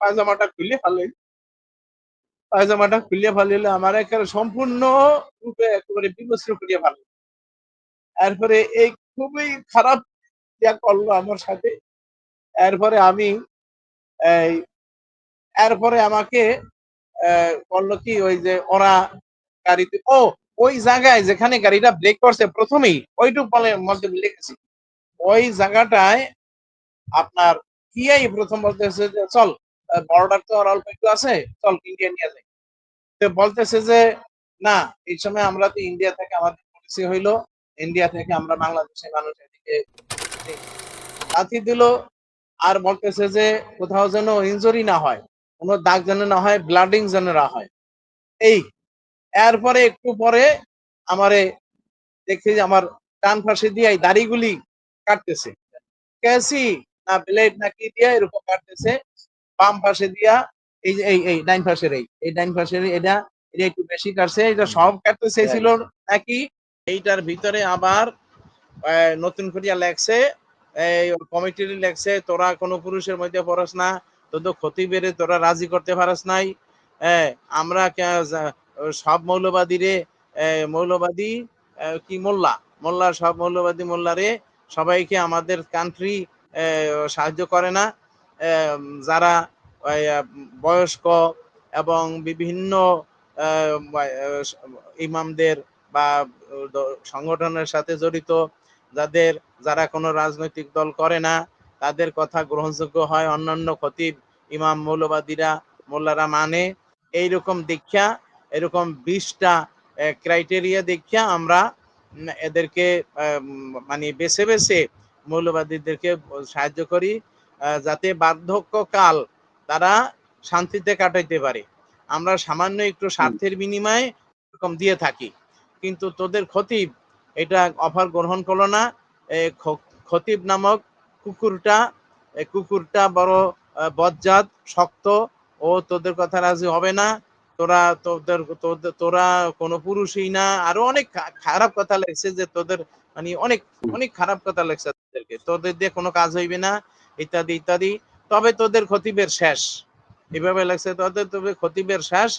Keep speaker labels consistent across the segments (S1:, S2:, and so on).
S1: পায়জামাটা খুলে ফেলে পায়জামাটা খুলে ফেলিলে আমার একেবারে সম্পূর্ণ রূপে একেবারে বিবস্ত্র করিয়া ফেলে এরপরে এই খুবই খারাপ করল আমার সাথে। এরপরে আমি এই, এরপরে আমাকে বলল কি ওই যে ওরা গাড়িতে, ও, ওই জায়গায় যেখানে গাড়িটা ব্রেক করছে প্রথমেই, ওইটুক বলে মধ্যে লিখেছি। ওই জায়গাটায় আপনার কিয়াই প্রথম বলতেছে যে, চল বর্ডার তো আর অল্প একটু আছে, চল ইন্ডিয়া নিয়ে যাই। তো বলতেছে যে, না, এই সময় আমরা তো ইন্ডিয়া থেকে আমাদের পলিসি হইল ইন্ডিয়া থেকে আমরা বাংলাদেশের মানুষ এদিকে লাথি দিল, আর বলতেছে যে, কোথাও যেন ইঞ্জুরি না হয়, কোনো দাগ যেন না হয় ব্লাডিং যেন না হয়। এই, এরপরে একটু পরে আমারে দেখছি যে, আমার ডান পাশে দিয়ে দাড়িগুলি কাটতেছে। ক্যাসি না ব্লেড না কি দিয়ে এরকম কাটতেছে বাম পাশে দিয়া এই যে এই এই ডাইন পাশের এই এই ডাইন পাশের এটা এটা একটু বেশি কাটছে এটা সব কাটতে চেয়েছিল নাকি? এইটার ভিতরে আবার নতুন করিয়া লেখছে এই কমিটির লেখছে তোরা কোনো পুরুষের মধ্যে পড়াস না তোদের ক্ষতি বেড়ে তোরা রাজি করতে পারস নাই। হ্যাঁ আমরা সব মৌলবাদীরে আহ, মৌলবাদী কি মোল্লা? মোল্লা সব মৌলবাদী মোল্লারে সবাইকে আমাদের কান্ট্রি সাহায্য করে না। যারা বয়স্ক এবং বিভিন্ন ইমামদের বা সংগঠনের সাথে জড়িত, যাদের, যারা কোনো রাজনৈতিক দল করে না, তাদের কথা গ্রহণযোগ্য হয় অন্যান্য খতিব ইমাম মৌলবাদীরা, মোল্লারা মানে। এইরকম দীক্ষা, এরকম বিশটা ক্রাইটেরিয়া দীক্ষা আমরা এদেরকে মানে বেছে বেছে মৌলবাদীদেরকে সাহায্য করি। যাতে বার্ধক্যকাল তারা শান্তিতে কাটাইতে পারে। আমরা সামান্য একটু স্বার্থের বিনিময়ে এরকম দিয়ে থাকি। কিন্তু তোদের খতিব এটা অফার গ্রহণ করল না। খতিব নামক কুকুরটা কুকুরটা বড় বজ্জাত শক্ত ও তোদের কথা রাজি হবে না। তোরা তোদের তোরা কোনো পুরুষই না। আরও অনেক খারাপ কথা লেগছে যে তোদের মানে অনেক অনেক খারাপ কথা লেগছে তোদেরকে। তোদের দিয়ে কোনো কাজ হইবে না। ইত্যাদি ইত্যাদি। তবে তোদের খতিবের শেষ। এভাবে লাগছে, তোদের তবে খতিবের শেষ,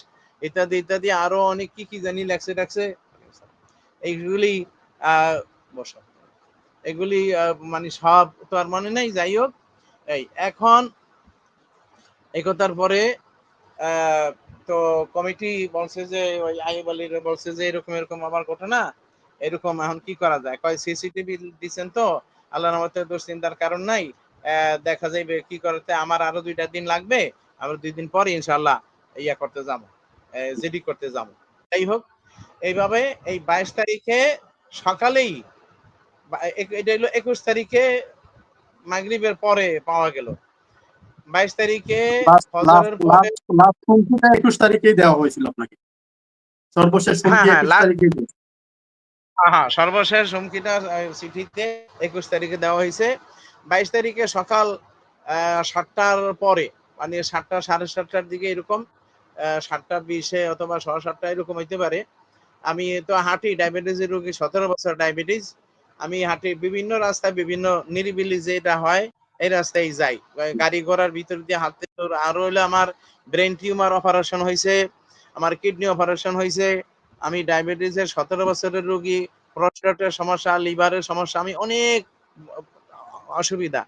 S1: ইত্যাদি ইত্যাদি। আরও অনেক কি কি জানি লাগছে লাগছে। এইগুলি, আহ এগুলি মানে সব তো আর মনে নেই, যাই হোক। এই, এখন এই কথার পরে তো কমিটি বলছে যে, ওই আইব আলীর বলছে যে, এরকম এরকম আমার ঘটনা এরকম এখন কি করা যায়? কয়, সিসিটিভি দিচ্ছেন তো? আল্লাহ রহমতে দোষ চিন্তার কারণ নাই। দেখা যাবে কি করতে আমার আরও দুইটা দিন লাগবে আমরা দুই দিন পরে ইনশাল্লাহ ইয়া করতে যাব জিডি করতে যাব। যাই হোক এইভাবে এই বাইশ তারিখে সকালেই এটা হলো একুশ তারিখে মাগরিবের পরে পাওয়া গেল। বাইশ তারিখে ফজরের পরে
S2: একুশ তারিখেই দেওয়া হয়েছিল আপনাকে। সর্বশেষ হুমকি
S1: হ্যাঁ,
S2: একুশ
S1: last-
S2: তারিখেই দিয়েছে।
S1: হ্যাঁ সর্বশেষ হুমকিটা চিঠিতে একুশ তারিখে দেওয়া হয়েছে। বাইশ তারিখে সকাল সাতটার পরে মানে সাতটা, সাড়ে সাতটার দিকে এরকম সাতটা, বিশে অথবা সাড়ে সাতটা এরকম হইতে পারে। আমি তো হাঁটি, ডায়াবেটিসের রোগী, সতেরো বছর ডায়াবেটিস। আমি হাঁটি বিভিন্ন রাস্তায়, বিভিন্ন নিরিবিলি যেটা হয়, এই রাস্তায় যাই। গাড়ি ঘোড়ার ভিতর দিয়ে হাঁটতে আরও হলো আমার ব্রেন টিউমার অপারেশন হয়েছে আমার কিডনি অপারেশন হয়েছে আমি ডায়াবেটিসের সতেরো বছরের রোগী প্রস্টেটের সমস্যা, লিভারের সমস্যা, আমি অনেক অসুবিধা।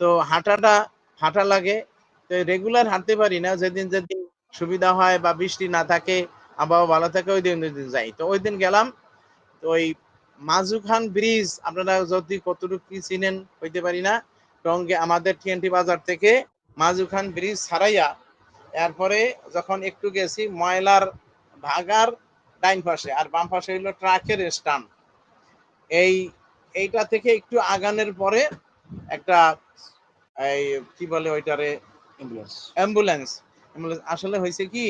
S1: তো হাঁটাটা, হাঁটা লাগে। তো রেগুলার হাঁটতে পারি না, যেদিন যেদিন সুবিধা হয় বা বৃষ্টি না থাকে, আবহাওয়া ভালো থাকে, ওই দিন দিন যাই। তো ওই দিন গেলাম, তো ওই মাজুখান ব্রিজ, আপনারা যদি কতটুকু কি চিনেন, হইতে পারি না। টঙ্গে আমাদের টিএনটি বাজার থেকে মাজু খান ব্রিজ ছাড়াইয়া, এরপরে যখন একটু গেছি, ময়লার ভাগার ডাইন পাশে আর বাম পাশে হইল ট্রাকের স্টান এই এইটা থেকে একটু আগানের পরে একটা এই কি বলে ওইটারে?
S3: অ্যাম্বুলেন্স।
S1: অ্যাম্বুলেন্স। আসলে হয়েছে কি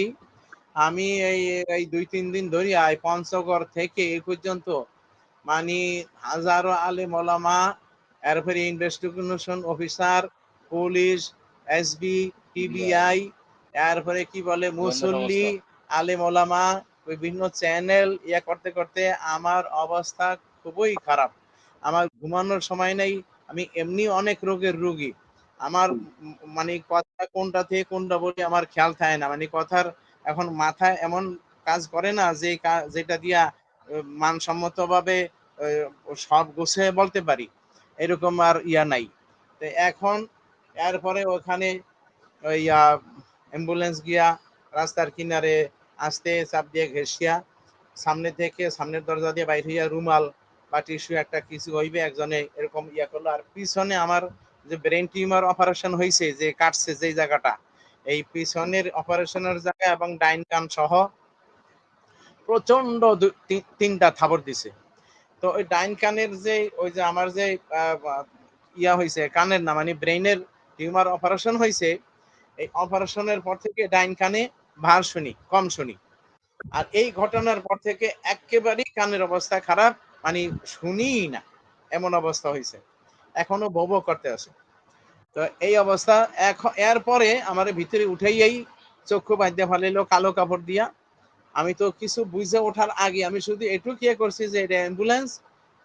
S1: আমি এই এই দুই তিন দিন ধরে এই পঞ্চগড় থেকে এই পর্যন্ত মানে হাজারো আলে ওলামা এরপরে investigation officer police SB TBI এরপরে কি বলে মুসল্লি আলে ওলামা বিভিন্ন চ্যানেল ইয়া করতে করতে আমার অবস্থা খুবই খারাপ আমার ঘুমানোর সময় নেই, আমি এমনি অনেক রোগের রোগী আমার মানে কথা কোনটা থেকে কোনটা বলি আমার খেয়াল থাকে না। মানে কথার এখন মাথায় এমন কাজ করে না যে যেটা দিয়া মানসম্মতভাবে সব গুছিয়ে বলতে পারি। এরকম আর ইয়া নাই। তো এখন এরপরে ওখানে, ওই অ্যাম্বুলেন্স গিয়া রাস্তার কিনারে আস্তে চাপ দিয়ে ঘেঁষিয়া সামনে থেকে সামনের দরজা দিয়ে বাইর হইয়া রুমাল বা টিস্যু একটা কিছু হইবে একজনে এরকম ইয়া করল। আর পিছনে আমার যে ব্রেইন টিউমার অপারেশন হইছে যে কাটছে যেই জায়গাটা, এই পিছনের অপারেশনের জায়গা এবং ডাইন কান সহ প্রচণ্ড দু তি ৩ টা দিছে। তো ওই ডাইন কানের যে ওই যে আমার যে ইয়া হইছে কানের না মানে ব্রেইনের টিউমার অপারেশন হয়েছে এই অপারেশনের পর থেকে ডাইন কানে ভার শুনি, কম শুনি। আর এই ঘটনার পর থেকে এক্কেবারেই কানের অবস্থা খারাপ। মানে শুনিই না। এমন অবস্থা হইছে। এখনও ভোঁ করতে আছে। তো এই অবস্থা এখ এরপরে আমারে ভিতরে উঠাইয়াই চক্ষু বাইন্ধা ফেলাইলো কালো কাপড় দিয়া। আমি তো কিছু বুঝে ওঠার আগে আমি শুধু এটুক কি করছি যে এটা অ্যাম্বুলেন্স।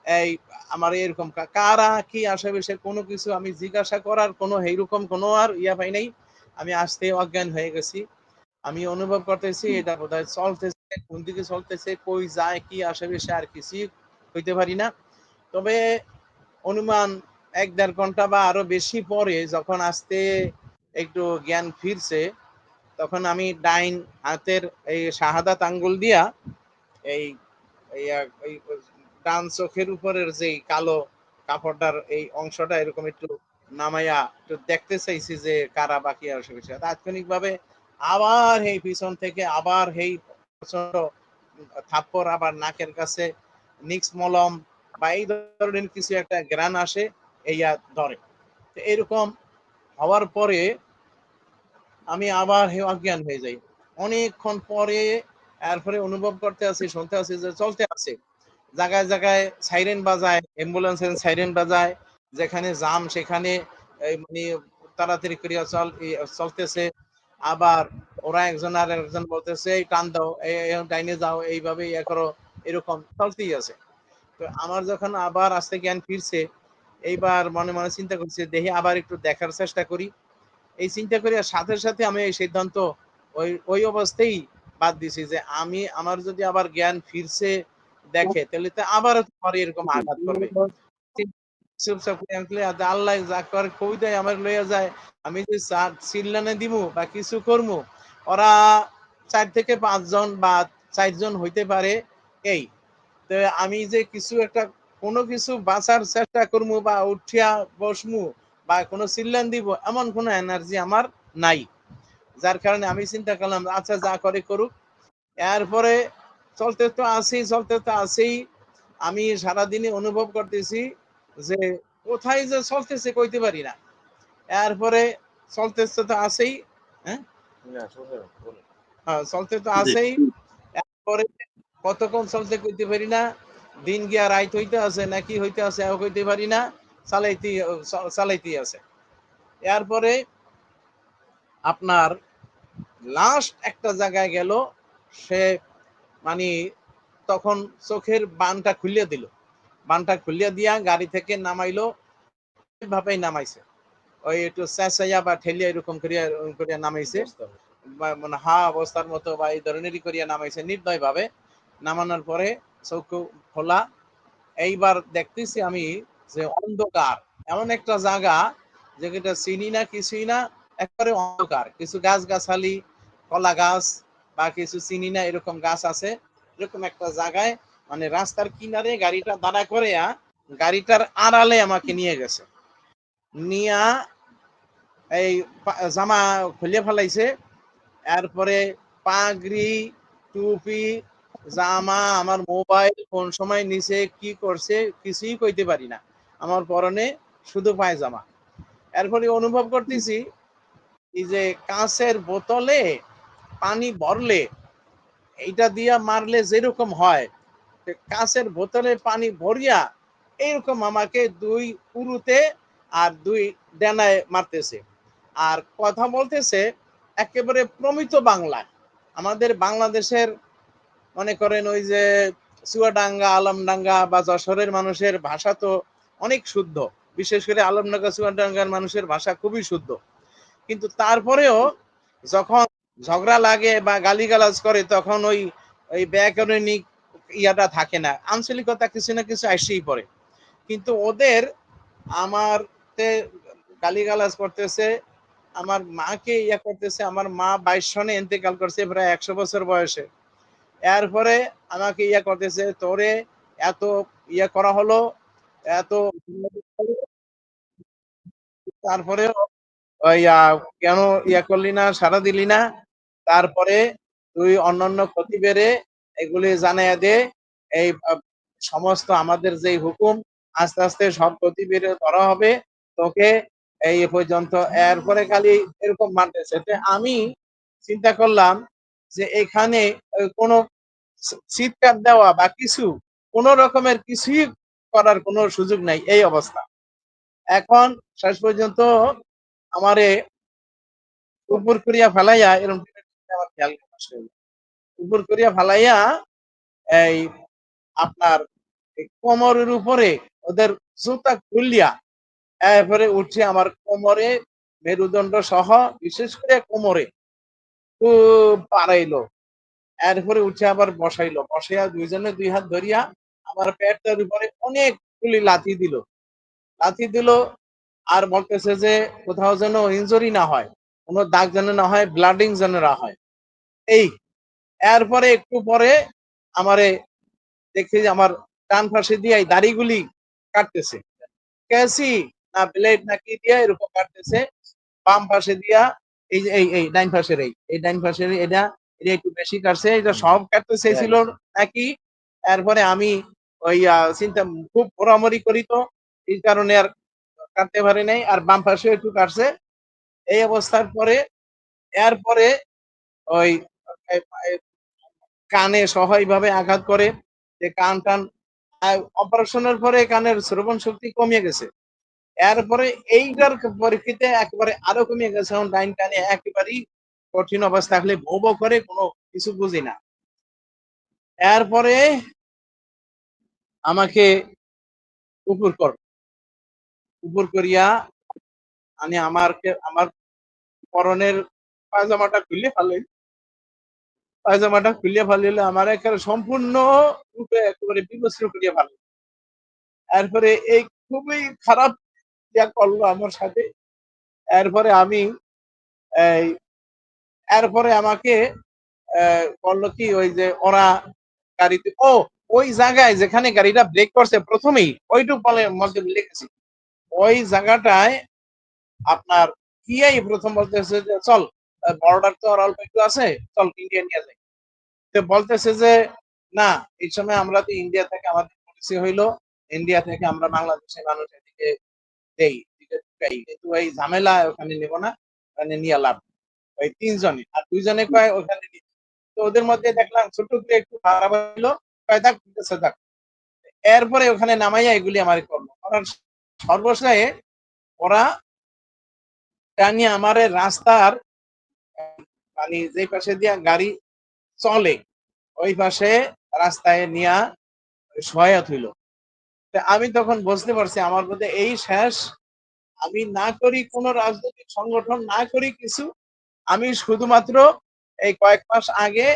S1: এই আমার এরকম কারা কি আশেপাশে কোনো কিছু আমি জিজ্ঞাসা করার কোনো এইরকম কোনো আর ইয়া পাই নাই। আমি আসতে অজ্ঞান হয়ে গেছি। আমি অনুভব করতেছি এটা বোধহয় চলতেছে, কোন দিকে চলতেছে, কই যায়, কি আশেপাশে আর কিছুই হইতে পারি না। তবে অনুমান এক দেড় ঘণ্টা বা আরও বেশি পরে যখন আস্তে একটু জ্ঞান ফিরছে, তখন আমি ডাইন হাতের এই শাহাদাত আঙ্গুল দিয়া এই ডান চোখের উপরের যেই কালো কাপড়টার এই অংশটা এরকম একটু নামাইয়া একটু দেখতে চাইছি যে কারা বা কি আশেপাশে। তাৎক্ষণিকভাবে আবার সেই পিছন থেকে আবার সেই প্রচণ্ড থাপ্পড় আবার নাকের কাছে নিক্স মলম বা এই ধরনের কিছু একটা ঘ্রাণ আসে, এইয়া ধরে। তো এরকম হওয়ার পরে আমি আবার অজ্ঞান হয়ে যাই। অনেকক্ষণ পরে এরপরে অনুভব করতে আছি, শুনতে আছি যে চলতে আছে। জায়গায়, জায়গায় সাইরেন বাজায়, অ্যাম্বুলেন্সের সাইরেন বাজায়। যেখানে জ্যাম সেখানে মানে তাড়াতাড়ি করিয়া চল চলতেছে। আবার ওরা একজন আর একজন বলতেছে, "এই টান দাও, ডাইনে যাও, এইভাবে ইয়ে করো।" এরকম চলতেই আছে। তো আমার যখন আবার আস্তে জ্ঞান ফিরছে, এইবার মনে, মনে চিন্তা করছি দেখি আবার একটু দেখার চেষ্টা করি। এই চিন্তা করিয়া সাথে, সাথে আমি এই সিদ্ধান্ত ওই ওই অবস্থায় বাদ দিছি যে আমি আমার যদি আবার জ্ঞান ফিরছে দেখে তাহলে তো আবারও আমার এরকম আঘাত করবে। আল্লাহ যা করে কই দেয় আমার লইয়া যায়। আমি যে চিল্লানে দিমু বা কিছু করমু, ওরা ৪ থেকে ৫ জন বা ৪ জন হইতে পারে এই। তো আমি যে কিছু একটা কোনো কিছু বাঁচার চেষ্টা করমু বা উঠিয়া বসমু বা কোনো চিল্লান দিব এমন কোনো এনার্জি আমার নাই। যার কারণে আমি চিন্তা করলাম আচ্ছা যা করে করুক। এরপরে চলতে তো আছেই, চলতে তো আছেই। আমি সারাদিনে অনুভব করতেছি যে কোথায় যে চলতেছে কইতে পারি না। এরপরে চলতেছে তো আছেই। হ্যাঁ? হ্যাঁ, চলতে তো আছেই। এরপরে কতক্ষণ চলতে কইতে পারি না। দিন গিয়া রাইত হইতে আছে নাকি হইতে আছে কইতে পারি না। চালাইতেই চ চালাইতেই আছে। এরপরে আপনার লাস্ট একটা জায়গায় গেল, সে মানে তখন চোখের বানটা খুইলিয়া দিল। বানটা খুলিয়া দিয়া গাড়ি থেকে নামাইলো। ভাবেই নামাইছে। ওই একটু চেঁচাইয়া বা ঠেলিয়া এরকম করিয়া করিয়া নামাইছে। মানে হা অবস্থার মতো বা এই ধরনেরই করিয়া নামাইছে নির্দয়ভাবে। নামানোর পরে চক্ষু খোলা। এইবার দেখতেছি আমি যে অন্ধকার। এমন একটা জায়গা যেটা চিনি না কিছুই না, একেবারে অন্ধকার। কিছু গাছ-গাছালি, কলা গাছ বা কিছু চিনি না এরকম গাছ আছে। এরকম একটা জায়গায় মানে রাস্তার কিনারে গাড়িটা দাঁড়া করাইয়া গাড়িটার আড়ালে আমাকে নিয়ে গেছে। নিয়া এই জামা খুলে ফেলাইছে। এরপরে পাগড়ি, টুপি, জামা, আমার মোবাইল কোন সময় নিছে, কি করছে কিছুই কইতে পারি না। আমার পরনে শুধু পায়জামা। এরপরে অনুভব করতেছি এই যে কাঁচের বোতলে পানি ভরলে এইটা দিয়া মারলে যেরকম হয়, তে কাঁচের বোতলে পানি ভরিয়া এইরকম আমাকে দুই উরুতে আর দুই ডানায় মারতেছে। আর কথা বলতেছে একেবারে প্রমিত বাংলায়। আমাদের বাংলাদেশের মনে করেন ওই যে চুয়াডাঙ্গা, আলমডাঙ্গা বা যশোরের মানুষের ভাষা তো অনেক শুদ্ধ। বিশেষ করে আলমনগর চুয়াডাঙ্গার মানুষের ভাষা খুবই শুদ্ধ কিন্তু তারপরেও যখন ঝগড়া লাগে বা গালিগালাজ করে তখন ওই ওই ব্যাকরণিক ইয়াটা থাকে না। আঞ্চলিকতা কিছু না কিছু আসেই পড়ে। কিন্তু ওদের আমার গালিগালাজ করতেছে, আমার মাকে ইয়া করতেছে, আমার মা বাইশ সনে ইন্তেকাল করছে প্রায় একশো বছর বয়সে। এরপরে আমাকে ইয়া করতেছে, তোরে এত ইয়া করা হলো, এত তারপরে কেন ইয়া করলি না সারা দিলি না? তারপরে তুই অন্যান্য ক্ষতি বেড়ে এগুলি জানাইয়া দে। এই সমস্ত আমাদের যে হুকুম, আস্তে আস্তে সব বেড়ে ধরা হবে। তোকে এই পর্যন্ত। এরপরে খালি এরকম মানতেছে। আমি চিন্তা করলাম যে এখানে কোনো চিৎকার দেওয়া বা কিছু, কোন রকমের কিছুই করার কোনো সুযোগ নাই এই অবস্থা। এখন শেষ পর্যন্ত আমারে উপর করিয়া ফেলাইয়া এরকম আমার খেয়াল। উপর করিয়া ফালাইয়া এই আপনার কোমরের উপরে ওদের জুতা খুলিয়া এরপরে উঠে আমার কোমরে মেরুদণ্ড সহ বিশেষ করে কোমরে খুব পারাইলো এরপরে উঠে আবার বসাইলো। বসাইয়া দুইজনে দুই হাত ধরিয়া আমার পেটটার উপরে অনেকগুলি লাথি দিল। লাথি দিল আর বলতেছে যে কোথাও যেন ইঞ্জুরি না হয়, কোনো দাগ যেন না হয় ব্লাডিং যেন না হয়। এই এরপরে একটু পরে আমারে দেখছি যে আমার টান পাশে দিয়ে এই দাড়িগুলি কাটতেছে। ক্যাসি না ব্লেড না কি দিয়ে এরকম কাটতেছে। বাম পাশে দিয়া এই যে এই এই ডাইন পাশের এই এই ডাইন পাশের এটা এটা একটু বেশি কাটছে এটা সব কাটতে চেয়েছিল নাকি? এরপরে আমি ওই চিন্তা খুব পোড়ামরি করি তো এই কারণে আর কাটতে পারি নাই আর বাম পাশে একটু কাটছে। এই অবস্থার পরে এরপরে ওই কানে সহ এইভাবে আঘাত করে, যে কান টান অপারেশনের পরে কানের শ্রবণ শক্তি কমিয়ে গেছে। এরপরে এইটার পরিপ্রেক্ষিতে একেবারে আরও কমিয়ে গেছে, এখন ডাইন টানে একেবারেই কঠিন অবস্থা। থাকলে ভৌ ভৌ করে কোনো কিছু বুঝি না। এরপরে আমাকে উপর কর, উপর করিয়া আমি আমার আমার পরনের পায়জামাটা খুলে ফেলে পায়জামাটা খুলে ফেলিলে আমার একেবারে সম্পূর্ণ রূপে একেবারে বিবস্ত্র করিয়া ফেলে এরপরে এই খুবই খারাপ ইয়া করল আমার সাথে, এরপরে আমি এই, এরপরে আমাকে বলল কি ওই যে ওরা গাড়িতে, ও, ওই জায়গায় যেখানে গাড়িটা ব্রেক করছে প্রথমেই, ওইটুক বলে মধ্যে লিখেছি। ওই জায়গাটায় আপনার কিয়াই প্রথম বলতেছে যে চল বর্ডার তো আর অল্প একটু আছে, চল ইন্ডিয়া নিয়ে যাই তো বলতেছে যে, না, এই সময় আমরা তো ইন্ডিয়া থেকে আমাদের পলিসি হইল ইন্ডিয়া থেকে আমরা বাংলাদেশের মানুষ এদিকে দেই কিন্তু এই ঝামেলা ওখানে নেব না, ওখানে নিয়ে লাভ। ওই তিনজনে, আর দুইজনে কয়, ওখানে। তো ওদের মধ্যে দেখলাম ছোট করে একটু খারাপ হইল, কয় থাক থাক এরপরে ওখানে নামাইয়া এগুলি আমার করল করার সর্বশেষে ওরা টানিয়ে আমার রাস্তার মানে যে পাশে দিয়া গাড়ি চলে, ওই পাশে রাস্তায় নিয়া সহায়ত হইল। আমি তখন বুঝতে পারছি আমার মধ্যে এই শেষ। আমি না করি কোনো রাজনৈতিক সংগঠন, না করি কিছু। আমি শুধুমাত্র এই কয়েক মাস আগে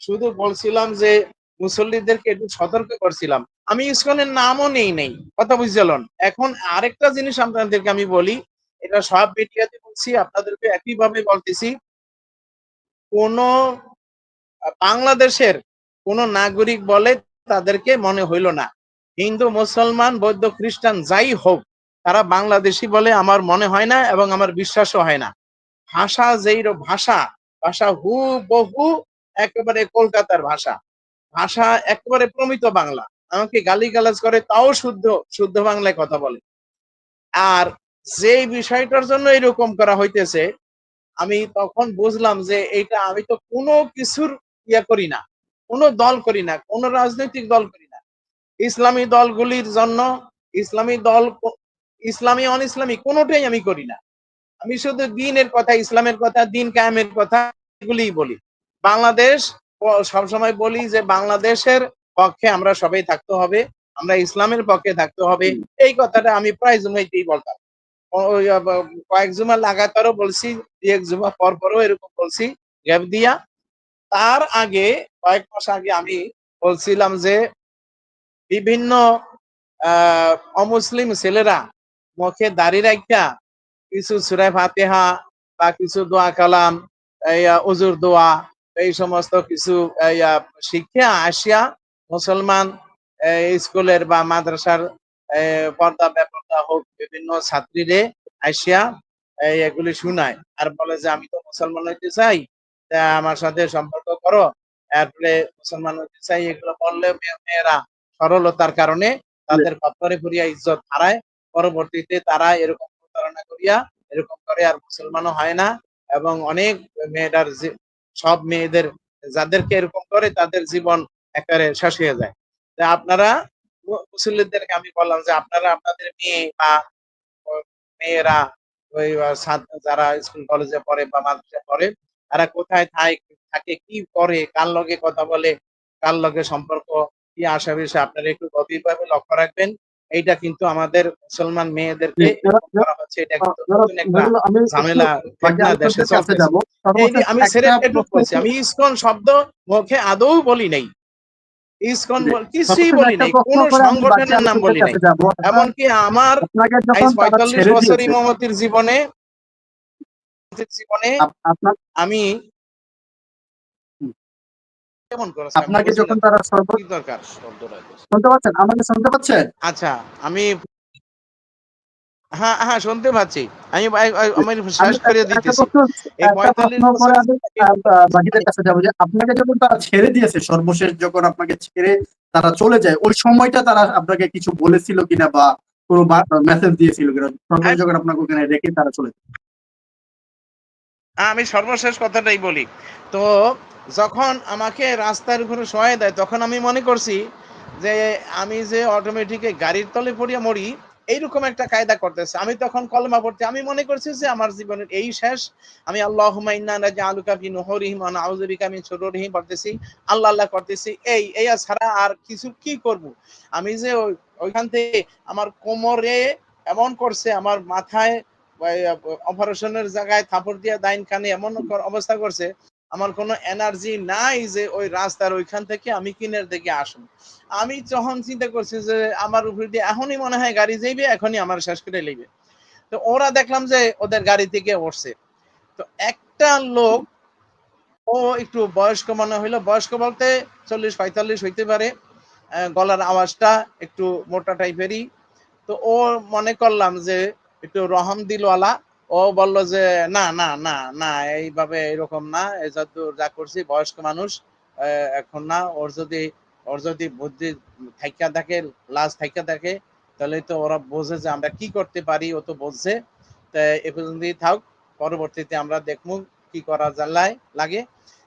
S1: শুধু বলছিলাম যে মুসল্লিদেরকে একটু সতর্ক করছিলাম। আমি ইসকনের নামও নেই নেই, কথা বুঝছিলেন এখন আরেকটা জিনিস আপনাদেরকে আমি বলি, এটা সব মিডিয়াতে বলছি, আপনাদেরকে একইভাবে বলতেছি। কোন, বাংলাদেশের কোন নাগরিক বলে তাদেরকে মনে হইল না। হিন্দু, মুসলমান, বৌদ্ধ, খ্রিস্টান যাই হোক, তারা বাংলাদেশি বলে আমার মনে হয় না এবং আমার বিশ্বাসও হয় না। ভাষা যেই ভাষা ভাষা হু বহু একেবারে কলকাতার ভাষা। ভাষা একেবারে প্রমিত বাংলা। আমাকে গালিগালাজ করে, তাও শুদ্ধ শুদ্ধ বাংলায় কথা বলে। আর যেই বিষয়টার জন্য এরকম করা হইতেছে আমি তখন বুঝলাম যে এইটা আমি তো কোনো কিছুর ইয়া করি না, কোনো দল করি না, কোনো রাজনৈতিক দল করি না। ইসলামী দলগুলির জন্য ইসলামী দল ইসলামী অন ইসলামী কোনোটাই আমি করি না। আমি শুধু দিনের কথা, ইসলামের কথা, দিন কায়েমের কথা এগুলিই বলি। বাংলাদেশ সবসময় বলি যে বাংলাদেশের পক্ষে আমরা সবাই থাকতে হবে, আমরা ইসলামের পক্ষে থাকতে হবে, এই কথাটা আমি প্রায় জুমাইতেই বলতাম। কয়েক জুমা লাগাতারও বলছি এক জুমা পর পরও এরকম বলছি, গ্যাপ দিয়া। তার আগে, কয়েক মাস আগে আমি বলছিলাম যে, বিভিন্ন অমুসলিম ছেলেরা মুখে দাড়ি রাখা কিছু সুরাই ফাতেহা বা কিছু দোয়া কালাম উজুর দোয়া, এই সমস্ত কিছু শিক্ষা আসিয়া মুসলমান স্কুলের বা মাদ্রাসার পর্দা, বেপর্দা হোক, বিভিন্ন ছাত্রীরে আসিয়া এগুলি শুনায়। আর বলে যে, আমি তো মুসলমান হইতে চাই আমার সাথে সম্পর্ক করো। এরপরে মুসলমান হইতে চাই, এগুলো বললে মেয়ে- মেয়েরা সরলতার কারণে তাদের পাথরে পুরিয়া ইজ্জত হারায়। পরবর্তীতে তারা এরকম প্রতারণা করিয়া এরকম করে, আর মুসলমানও হয় না। এবং অনেক মেয়েটার সব মেয়েদের, যাদেরকে এরকম করে, তাদের জীবন একেবারে শেষ হয়ে যায়। তা আপনারা মুসল্লিদেরকে আমি বললাম যে আপনারা আপনাদের মেয়ে বা মেয়েরা ওই যারা স্কুল কলেজে পড়ে বা মাদ্রাসায় পড়ে তারা কোথায় থাকে কি করে কার লগে কথা বলে কার লগে সম্পর্ক কি আশা বিষয় আপনারা একটু গভীরভাবে লক্ষ্য রাখবেন। এইটা কিন্তু আমাদের মুসলমান মেয়েদেরকে করা হচ্ছে। এটা কিন্তু নতুন একটা
S2: আমি
S1: ঝামেলা দেশে আমি বলছি আমি ইসকন শব্দ মুখে আদৌ বলি নাই। ইসকন বল- কিছুই বলি নাই কোন সংগঠনের নাম বলি নাই এমনকি আমার পঁয়তাল্লিশ বছর ইমামতির জীবনে জীবনে আমি
S2: আপনাকে যখন তারা সর্ব
S1: দরকার?
S2: শুনতে পাচ্ছেন? আমাকে শুনতে পাচ্ছেন?
S1: আচ্ছা আমি হ্যাঁ হ্যাঁ শুনতে পাচ্ছি। আমি আমি শেষ করে দিতেছি। এই
S2: একটা
S1: পঁয়তাল্লিশ
S2: প্রশ্ন করে
S1: বছর
S2: আমি আহ, আহ, বাকিদের কাছে যাব যে আপনাকে যখন তারা ছেড়ে দিয়েছে সর্বশেষ যখন আপনাকে ছেড়ে তারা চলে যায় ওই সময়টা তারা আপনাকে কিছু বলেছিল কিনা বা কোনো মেসেজ দিয়েছিল কিনা সর্বশেষ যখন আপনাকে ওখানে রেখে তারা চলে যায়।
S1: আমি সর্বশেষ কথাটাই বলি। তো যখন আমাকে রাস্তার উপরে সহায় দেয় তখন আমি মনে করছি যে আমি যে অটোমেটিক গাড়ির তলে পড়িয়া মরি এইরকম একটা কায়দা করতেছে। আমি তখন কলমা পড়তে, আমি মনে করছি যে আমার জীবনের এই শেষ। আমি আল্লাহ আউজবিকা মিন শুরুরিহিম পড়তেছি। আল্লাহ আল্লাহ করতেছি, এই এই ছাড়া আর কিছু কি করব? আমি যে ওই- ওইখান থেকে আমার কোমরে এমন করছে, আমার মাথায় অপারেশনের জায়গায় থাপড় দিয়া দাইন কানে এমন অবস্থা করছে আমার কোনো এনার্জি নাই যে ওই রাস্তার ওইখান থেকে আমি কিনের দিকে আসুন। আমি যখন চিন্তা করছি যে আমার উপর দিয়ে এখনই মনে হয় গাড়ি যাইবে, এখনই আমার শেষ করে লইবে। তো ওরা দেখলাম যে ওদের গাড়ি থেকে উঠছে। তো একটা লোক, ও একটু বয়স্ক মনে হইল। বয়স্ক বলতে চল্লিশ পঁয়তাল্লিশ হইতে পারে। গলার আওয়াজটা একটু মোটা টাইপেরই তো ও মনে করলাম যে একটু রহম দিলওয়ালা। ও বলল যে, না না না না, এইভাবে এরকম না। এই যত যা করছি, বয়স্ক মানুষ এখন না, ওর যদি ওর যদি বুদ্ধি থাইকা থাকে লাজ থাইকা থাকে তাহলে তো ওরা বোঝে যে আমরা কি করতে পারি, ও তো বুঝছে তা এ পর্যন্তই থাক, পরবর্তীতে আমরা দেখব কি করা যায়, লাগে।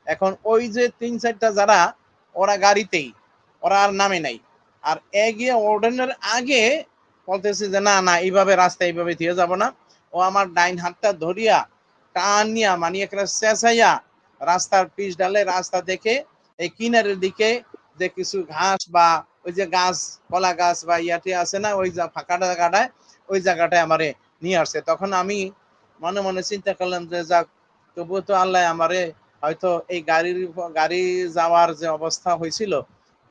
S1: এখন ওই যে তিন, চারটা যারা, ওরা গাড়িতেই, ওরা আর নামে নাই। আর এগিয়ে ওড়ানোর আগে বলতেছে যে, না না, এইভাবে রাস্তা এইভাবে দিয়ে যাব না। ও আমার ডাইন হাতটা ধরিয়া টানিয়া মানে একটা চেঁচাইয়া রাস্তার পিচ ডালে রাস্তা দেখে এই কিনারের দিকে যে কিছু ঘাস বা ওই যে গাছ, কলা গাছ বা ইয়াতে আছে না, ওই যা ফাঁকা জায়গাটায়, ওই জায়গাটায় আমারে নিয়ে আসছে তখন আমি মনে মনে চিন্তা করলাম যে যাক, তবুও তো আল্লাহ আমারে হয়তো এই গাড়ির গাড়ি যাওয়ার যে অবস্থা হয়েছিল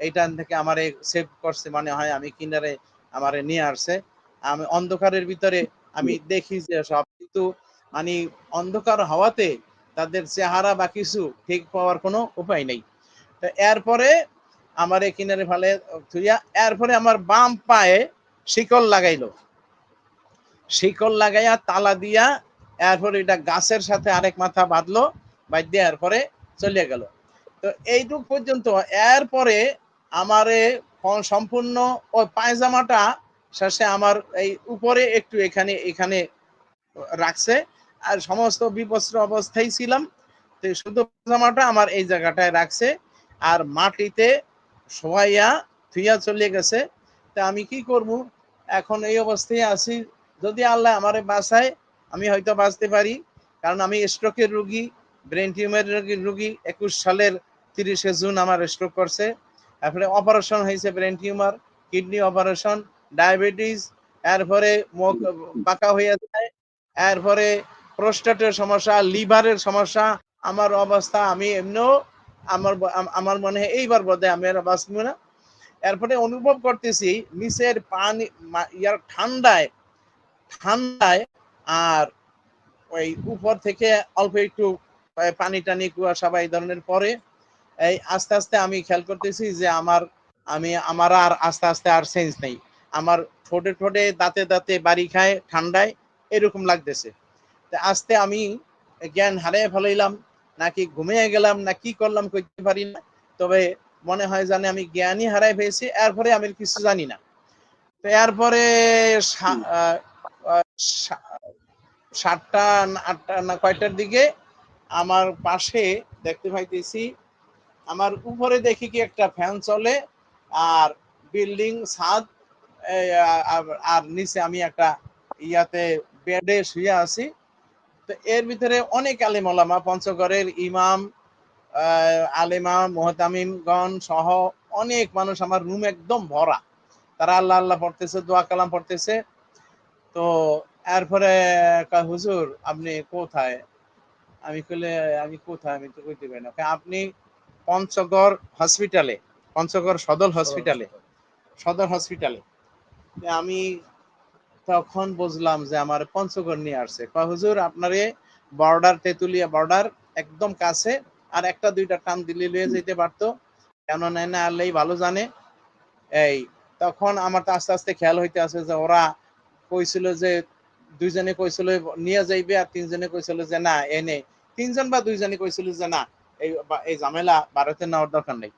S1: এইটান থেকে আমারে সেভ করছে মানে হয়, আমি কিনারে আমারে নিয়ে আসছে। আমি অন্ধকারের ভিতরে আমি দেখি যে সব কিন্তু মানে অন্ধকার হওয়াতে তাদের চেহারা বা কিছু ঠিক পাওয়ার কোনো উপায় নেই। তো এরপরে আমার কিনারে ফালে থুইয়া এরপরে আমার বাম পায়ে শিকল লাগাইলো। শিকল লাগাইয়া তালা দিয়া এরপরে এটা গাছের সাথে আরেক মাথা বাঁধলো বাদ দিয়ে এরপরে চলে গেল। তো এইটুক পর্যন্ত এরপরে আমারে সম্পূর্ণ ওই পায়জামাটা শেষে আমার এই উপরে একটু এখানে এখানে রাখছে। আর সমস্ত বিবস্ত্র অবস্থায় ছিলাম। তো শুধু জামাটা আমার এই জায়গাটায় রাখছে। আর মাটিতে শোয়াইয়া থুইয়া চলে গেছে। তা আমি কি করব? এখন এই অবস্থায় আছি। যদি আল্লাহ আমারে বাঁচায়, আমি হয়তো বাঁচতে পারি। কারণ আমি স্ট্রোকের রুগী, ব্রেন টিউমারের রুগী একুশ সালের তিরিশে জুন আমার স্ট্রোক করছে। তারপরে অপারেশন হয়েছে brain tumour, kidney operation. Diabetes, এরপরে মুখ পাকা হয়ে যায়, এরপরে প্রোস্টেটের সমস্যা, লিভারের সমস্যা, আমার অবস্থা, আমি এমনিও আমার আমার মনে হয় এইবার বোধহয় আমি আর বাঁচবো না। এরপরে অনুভব করতেছি নিচের পানি ইয়ার ঠান্ডায় ঠান্ডায় আর ওই উপর থেকে অল্প একটু পানি টানি কুয়াশা বা এই ধরনের পরে, এই আস্তে আস্তে আমি খেয়াল করতেছি যে আমার, আমি, আমার আর আস্তে আস্তে আর সেন্স নেই। আমার ঠোঁটে ঠোঁটে দাঁতে দাঁতে বাড়ি খায় ঠান্ডায় এরকম লাগতেছে। তা আস্তে আমি জ্ঞান হারিয়ে ফেলাইলাম নাকি ঘুমিয়ে গেলাম না কি করলাম করতে পারি না। তবে মনে হয় জানে আমি জ্ঞানই হারাই পেয়েছি এরপরে আমি কিছু জানি না। তো এরপরে সাতটা না আটটা না কয়টার দিকে আমার পাশে দেখতে পাইতেছি আমার উপরে দেখি কি একটা ফ্যান চলে আর বিল্ডিং ছাদ আর- নিচে আমি একটা ইয়াতে বেডে শুয়ে আছি। তো এর ভিতরে অনেক আলেম পঞ্চগড়ের ইমাম আলেমা, মোহতামিমগণ সহ অনেক মানুষ আমার রুম একদম ভরা। তারা আল্লাহ আল্লাহ পড়তেছে, দোয়া কালাম পড়তেছে। তো এরপরে হুজুর, আপনি কোথায়? আমি কইলে, আমি কোথায়? আমি তো কইতে পারি না। আপনি পঞ্চগড় হসপিটালে পঞ্চগড় সদর হসপিটালে সদর হসপিটালে আমি তখন বুঝলাম যে আমার পঞ্চগড় নিয়ে আসছে। হুজুর, আপনারে বর্ডার তেতুলিয়া বর্ডার একদম কাছে, আর একটা দুইটা টান দিলে লয়ে যেতে পারতো। কেন নেয় না আল্লাহ ভালো জানে। এই, তখন আমার তো আস্তে আস্তে খেয়াল হইতে আছে যে ওরা কইছিল যে দুইজনে কইছিল নিয়ে যাইবে, আর তিনজনে কইছিল যে না, এনে। তিনজন বা দুইজনে কইছিল যে না, এই এই ঝামেলা ভারতে নেওয়ার দরকার নেই।